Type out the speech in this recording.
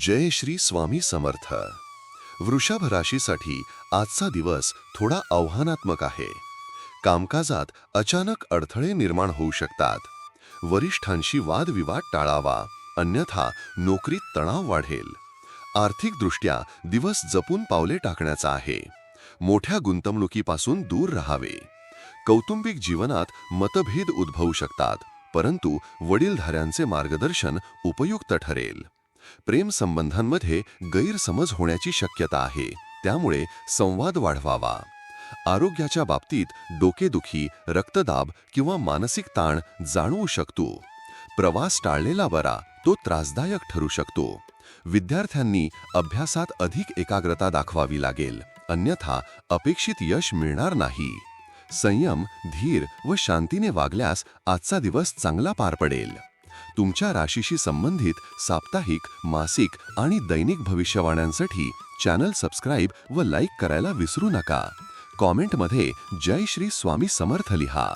जय श्री स्वामी समर्थ. वृषभ राशीसाठी आजचा दिवस थोडा आव्हानात्मक आहे. कामकाजात अचानक अडथळे निर्माण होऊ शकतात. वरिष्ठांशी वादविवाद टाळावा अन्यथा नोकरीत तणाव वाढेल. आर्थिकदृष्ट्या दिवस जपून पावले टाकण्याचा आहे. मोठ्या गुंतवणुकीपासून दूर राहावे. कौटुंबिक जीवनात मतभेद उद्भवू शकतात परंतु वडीलधाऱ्यांचे मार्गदर्शन उपयुक्त ठरेल. प्रेम संबंधांमध्ये गैरसमज होण्याची शक्यता आहे. त्यामुळे संवाद वाढवावा. आरोग्याच्या बाबतीत डोकेदुखी रक्तदाब किंवा मानसिक ताण जाणवू शकतो. प्रवास टाळलेला बरा तो त्रासदायक ठरू शकतो. विद्यार्थ्यांनी अभ्यासात अधिक एकाग्रता दाखवावी लागेल. अन्यथा अपेक्षित यश मिळणार नाही. संयम धीर व शांतीने वागल्यास आजचा दिवस चांगला पार पडेल. तुमच्या राशीशी संबंधित साप्ताहिक मासिक आणि दैनिक भविष्यवाण्यांसाठी चॅनल सबस्क्राईब व लाईक करायला विसरू नका. कॉमेंटमध्ये जय श्री स्वामी समर्थ लिहा.